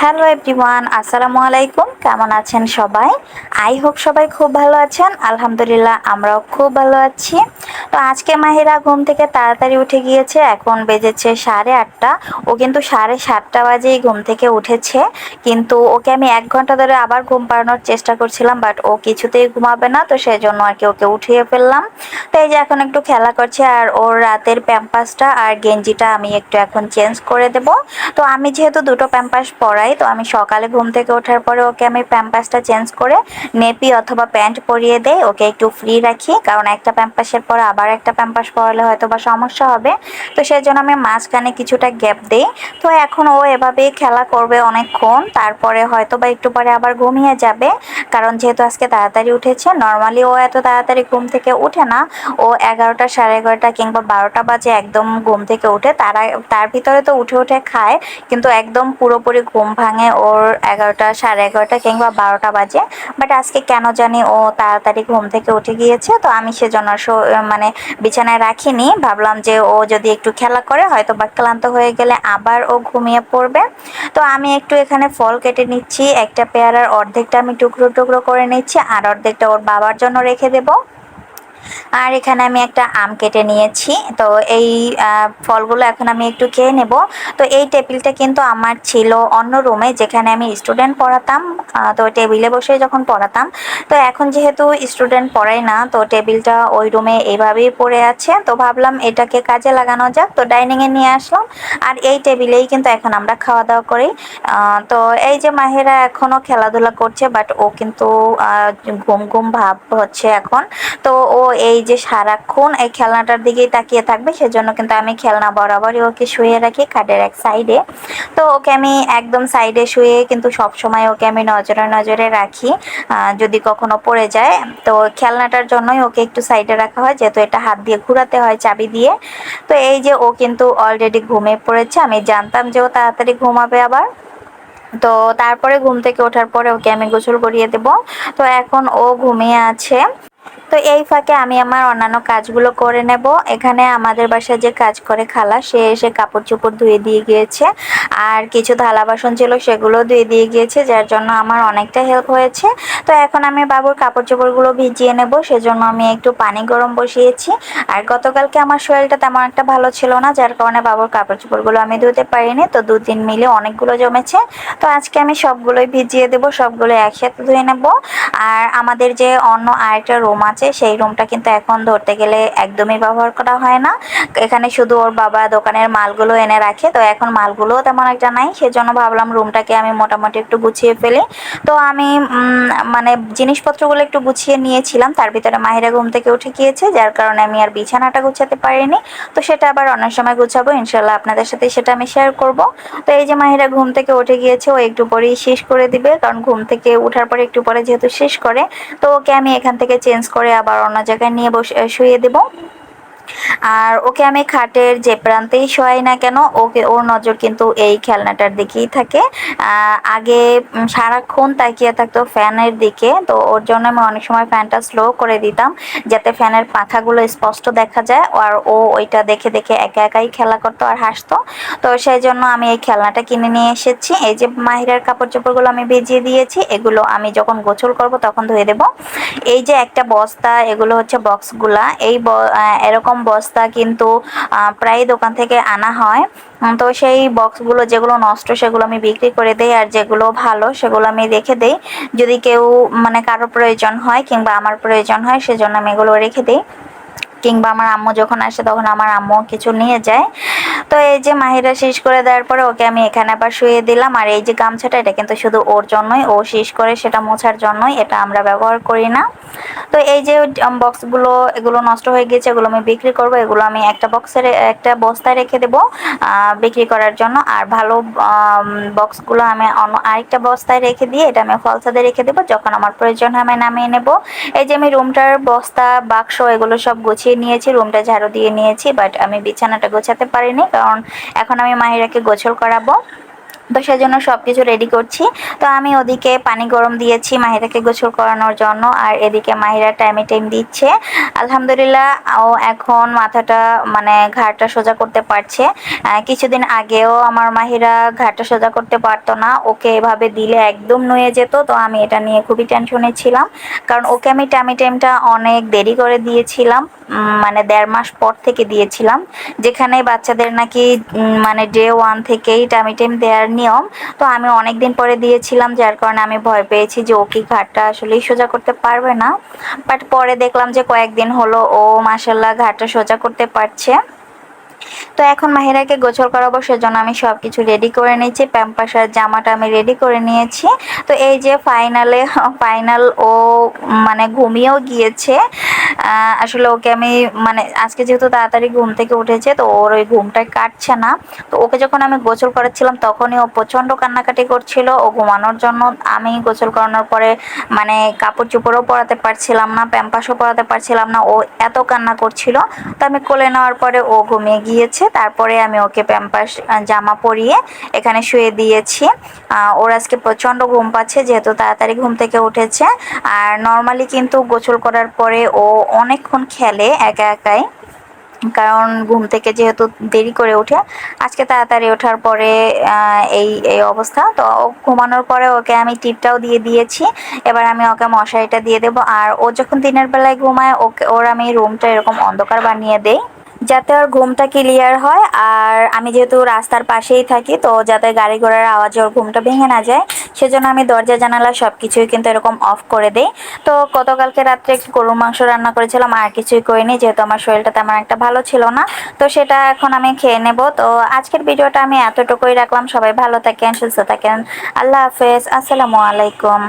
Hello everyone, আসসালামু আলাইকুম। কেমন আছেন সবাই? আই হোপ সবাই খুব ভালো আছেন। আলহামদুলিল্লাহ, আমরাও খুব ভালো আছি। তো আজকে মাহিরা ঘুম থেকে তাড়াতাড়ি উঠে গিয়েছে। এখন বেজেছে সাড়ে আটটা। ও কিন্তু সাড়ে সাতটা বাজেই ঘুম থেকে উঠেছে। কিন্তু ওকে আমি এক ঘণ্টা ধরে আবার ঘুম পাড়ানোর চেষ্টা করছিলাম বাট ও কিছুতেই ঘুমাবে না, তো সেই জন্য আর কি ওকে উঠিয়ে ফেললাম। তো এই যে এখন একটু খেলা করছে, আর ওর রাতের প্যাম্পাসটা আর গেঞ্জিটা আমি একটু এখন চেঞ্জ করে দেব। তো আমি যেহেতু দুটো প্যাম্পাস পরাই, তো আমি সকালে ঘুম থেকে ওঠার পরে ওকে আমি প্যাম্পাসটা চেঞ্জ করে নেপি অথবা প্যান্ট পরিয়ে দেই। ওকে একটু ফ্রি রাখি, কারণ একটা প্যাম্পাসের পর আবার একটা প্যাম্পাস পরালে হয়তো বা সমস্যা হবে। তো সেই জন্য আমি মাঝখানে কিছুটা গ্যাপ দিই। তো এখন ও এভাবেই খেলা করবে অনেকক্ষণ। তারপরে হয়তো বা একটু পরে আবার ঘুমিয়ে যাবে। কারণ যেহেতু আজকে তাড়াতাড়ি উঠেছে নর্মালি ও এত তাড়াতাড়ি ঘুম থেকে উঠে না। ও এগারোটা সাড়ে এগারোটা কিংবা বারোটা বাজে একদম ঘুম থেকে উঠে। তারা তার ভিতরে তো উঠে উঠে খায়, কিন্তু একদম পুরোপুরি ঘুম ভাঙে ওর এগারোটা সাড়ে এগারোটা কিংবা বারোটা বাজে। বাট আজকে কেন জানি ও তাড়াতাড়ি ঘুম থেকে উঠে গিয়েছে। তো আমি সেজন্য মানে বিছানায় রাখিনি। ভাবলাম যে ও যদি একটু খেলা করে, হয়তো বা ক্লান্ত হয়ে গেলে আবার ও ঘুমিয়ে পড়বে। তো আমি একটু এখানে ফল কেটে নিচ্ছি। একটা পেয়ারার অর্ধেকটা আমি টুকরো টুকরো করে নিচ্ছি, আর অর্ধেকটা ওর বাবার জন্য রেখে দেবো। আর এখানে আমি একটা আম কেটে নিয়েছি। তো এই ফলগুলো এখন আমি একটু খেয়ে নেব। তো এই টেবিলটা কিন্তু আমার ছিল অন্য রুমে, যেখানে আমি স্টুডেন্ট পড়াতাম। তো টেবিলে বসে যখন পড়াতাম। তো এখন যেহেতু স্টুডেন্ট পড়াই না, তো টেবিলটা ওই রুমে এইভাবেই পড়ে আছে। তো ভাবলাম এটাকে কাজে লাগানো যাক। তো ডাইনিংয়ে নিয়ে আসলাম। আর এই টেবিলেই কিন্তু এখন আমরা খাওয়া দাওয়া করি তো এই যে মাহেরা এখনও খেলাধুলা করছে, বাট ও কিন্তু ঘুম ঘুম ভাব হচ্ছে এখন। তো ও এই যে সারাক্ষণ এই খেলনাটার দিকেই তাকিয়ে থাকবে, সেজন্য কিন্তু আমি খেলনা বরাবরই ওকে শুয়ে রাখি খাটের এক সাইডে। তো ওকে আমি একদম সাইডে শুয়ে কিন্তু সব সময় ওকে আমি নজরে নজরে রাখি যদি কখনো পড়ে যায়। তো খেলনাটার জন্যই ওকে একটু সাইডে রাখা হয়, যেহেতু এটা হাত দিয়ে ঘুরাতে হয়, চাবি দিয়ে। তো এই যে ও কিন্তু অলরেডি ঘুমিয়ে পড়েছে, আমি জানতাম যে ও তাড়াতাড়ি ঘুমাবে আবার। তো তারপরে ঘুম থেকে ওঠার পরে ওকে আমি গোসল করিয়ে দেব। তো এখন ও ঘুমিয়ে আছে। তো এই ফাঁকে আমি আমার অন্যান্য কাজগুলো করে নেব। এখানে আমাদের বাসায় যে কাজ করে খালা, সে এসে কাপড় চোপড় ধুয়ে দিয়ে গিয়েছে। আর কিছু থালা বাসন ছিল, সেগুলো ধুয়ে দিয়ে গিয়েছে, যার জন্য আমার অনেকটা হেল্প হয়েছে। তো এখন আমি বাবুর কাপড় চোপড়গুলো ভিজিয়ে নেব, সেজন্য আমি একটু পানি গরম বসিয়েছি। আর গতকালকে আমার শরীরটা তেমন একটা ভালো ছিল না, যার কারণে বাবুর কাপড় চোপড়গুলো আমি ধুতে পারিনি। তো দু তিন মিলে অনেকগুলো জমেছে। তো আজকে আমি সবগুলোই ভিজিয়ে দেব, সবগুলো একসাথে ধুয়ে নেব। আর আমাদের যে অন্য আরেকটা রুম আছে সেই রুমটা কিন্তু এখন ধরতে গেলে একদমই ব্যবহার করা হয় না। এখানে শুধু ওর বাবা দোকানের মালগুলো এনে রাখে। তো এখন মালগুলোও তেমন একটা নাই, সেজন্য ভাবলাম রুমটাকে আমি মোটামুটি একটু গুছিয়ে ফেলি। তো আমি মানে জিনিসপত্রগুলো একটু গুছিয়ে নিয়েছিলাম, তার ভিতরে মাহিরা ঘুম থেকে উঠে গিয়েছে, যার কারণে আমি আর বিছানাটা গুছাতে পারিনি। তো সেটা আবার অন্য সময় গুছাবো, ইনশাল্লাহ আপনাদের সাথে সেটা আমি শেয়ার করব। তো এই যে মাহিরা ঘুম থেকে উঠে গিয়েছে, ও একটু পরেই শেষ করে দিবে, কারণ ঘুম থেকে উঠার পরে একটু পরে যেহেতু শেষ করে, তো ওকে আমি এখান থেকে চেঞ্জ করে আবার অন্য জায়গায় নিয়ে বসে শুয়ে দেবো। আর ওকে আমি খাটের যে প্রান্তেই শোয়াই না কেন, ওকে, ওর নজর কিন্তু এই খেলনাটার দিকেই থাকে। আগে সারাক্ষণ তাকিয়ে থাকতো ফ্যানের দিকে, তো ওর জন্য আমি অনেক সময় ফ্যানটা স্লো করে দিতাম, যাতে ফ্যানের পাখাগুলো স্পষ্ট দেখা যায়, আর ও ওইটা দেখে দেখে একা একাই খেলা করতো আর হাসতো। তো সেই জন্য আমি এই খেলনাটা কিনে নিয়ে এসেছি। এই যে মাহিরার কাপড় চোপড়গুলো আমি ভিজিয়ে দিয়েছি, এগুলো আমি যখন গোছল করব তখন ধুয়ে দেব। এই যে একটা বস্তা, এগুলো হচ্ছে বক্সগুলা। এই এরকম বস্তা কিন্তু প্রায় দোকান থেকে আনা হয়। তো সেই বক্সগুলো যেগুলো নষ্ট, সেগুলো আমি বিক্রি করে দেই, আর যেগুলো ভালো, সেগুলো আমি রেখে দেই। যদি কেউ মানে কারও প্রয়োজন হয় কিংবা আমার প্রয়োজন হয়, সেজন্য আমি এগুলো রেখে দিই। কিংবা আমার আম্মু যখন আসে তখন আমার আম্মু কিছু নিয়ে যায়। তো এই যে মাহিরা শেষ করে দেওয়ার পরে ওকে আমি এখানে আবার শুয়ে দিলাম। আর এই যে গামছাটা, এটা কিন্তু শুধু ওর জন্যই, ও শেষ করে সেটা মোছার জন্যই, এটা আমরা ব্যবহার করি না। তো এই যে বক্সগুলো এগুলো নষ্ট হয়ে গেছে এগুলো আমি বিক্রি করব, এগুলো আমি একটা বক্সের একটা বস্তায় রেখে দেব বিক্রি করার জন্য। আর ভালো বক্সগুলো আমি অন্য আরেকটা বস্তায় রেখে দিয়ে, এটা আমি ফলসাদে রেখে দেবো, যখন আমার প্রয়োজন হয় আমি নামিয়ে নেব। এই যে আমি রুমটার বস্তা, বাক্স, এগুলো সব গুছিয়ে নিয়েছি, রুমটা ঝাড়ু দিয়ে নিয়েছি বাট আমি বিছানাটা গোছাতে পারিনি, কারণ এখন আমি মাহিরাকে গোছল করাবো। তো সেজন্য সব কিছু রেডি করছি। তো আমি ওদিকে পানি গরম দিয়েছি মাহিরাকে গোসল করানোর জন্য, আর এদিকে মাহিরা টাইমে টাইম দিচ্ছে। আলহামদুলিল্লাহ, ও এখন মাথাটা মানে ঘাড়টা সোজা করতে পারছে। কিছুদিন আগেও আমার মাহিরা ঘাড়টা সোজা করতে পারতো না। ওকে এভাবে দিলে একদম নুয়ে যেত, তো আমি এটা নিয়ে খুবই টেনশনে ছিলাম। কারণ ওকে আমি টাইমে টাইমটা অনেক দেরি করে দিয়েছিলাম মানে দেড় মাস পর থেকে দিয়েছিলাম। যেখানে বাচ্চাদের নাকি মানে ডে ওয়ান থেকেই টাইমে টাইম দেওয়ার নিয়ম। তো আমি অনেক দিন পরে দিয়েছিলাম, যার কারণে আমি ভয় পেয়েছি যে ও কি ঘাটটা আসলেই সোজা করতে পারবে না। বাট পরে দেখলাম যে কয়েকদিন হলো ও মাসাল্লাহ ঘাটটা সোজা করতে পারছে। তো এখন মাহিরাকে গোসল করাবো, সেজন্য আমি সব কিছু রেডি করে নিয়েছি প্যাম্পাস আর জামাটা আমি রেডি করে নিয়েছি। তো এই যে ফাইনালে ফাইনাল ও মানে ঘুমিয়েও গিয়েছে আসলে ওকে আমি মানে আজকে যেহেতু তাড়াতাড়ি ঘুম থেকে উঠেছে, তো ওর ওই ঘুমটা কাটছে না। তো ওকে যখন আমি গোসল করাচ্ছিলাম, তখনই ও প্রচণ্ড কান্নাকাটি করছিল, ও ঘুমানোর জন্য আমি গোসল করানোর পরে মানে কাপড় চোপড়ও পরাতে পারছিলাম না প্যাম্পাসও পরাতে পারছিলাম না, ও এত কান্না করছিল। তো আমি কোলে নেওয়ার পরে ও ঘুমিয়ে গিয়েছে, তারপরে আমি ওকে প্যাম্পাস জামা পরিয়ে এখানে শুয়ে দিয়েছি। ওর আজকে প্রচণ্ড ঘুম পাচ্ছে, যেহেতু তাড়াতাড়ি ঘুম থেকে উঠেছে। আর নর্মালি কিন্তু গোসল করার পরে ও অনেকক্ষণ খেলে একা একাই। কারণ ঘুম থেকে যেহেতু দেরি করে উঠে আজকে তাড়াতাড়ি ওঠার পরে এই এই অবস্থা। তো ঘুমানোর পরে ওকে আমি টিপটাও দিয়ে দিয়েছি। এবার আমি ওকে মশারিটা দিয়ে দেবো। আর ও যখন দিনের বেলায় ঘুমায়, ওকে, ওর আমি রুমটা এরকম অন্ধকার বানিয়ে দেই। যাতে ওর ঘুমটা ক্লিয়ার হয়। আর আমি যেহেতু রাস্তার পাশেই থাকি, তো যাতে গাড়ি ঘোড়ার আওয়াজে ওর ঘুমটা ভেঙে না যায়, সেজন্য আমি দরজা, জানালা সব কিছুই কিন্তু এরকম অফ করে দিই। তো গতকালকে রাত্রে একটু গরুর মাংস রান্না করেছিলাম, আর কিছুই করিনি, যেহেতু আমার শরীরটা তেমন একটা ভালো ছিল না। তো সেটা এখন আমি খেয়ে নেব। তো আজকের ভিডিওটা আমি এতটুকুই রাখলাম। সবাই ভালো থাকেন, সুস্থ থাকেন। আল্লাহ হাফেজ। আসসালামু আলাইকুম।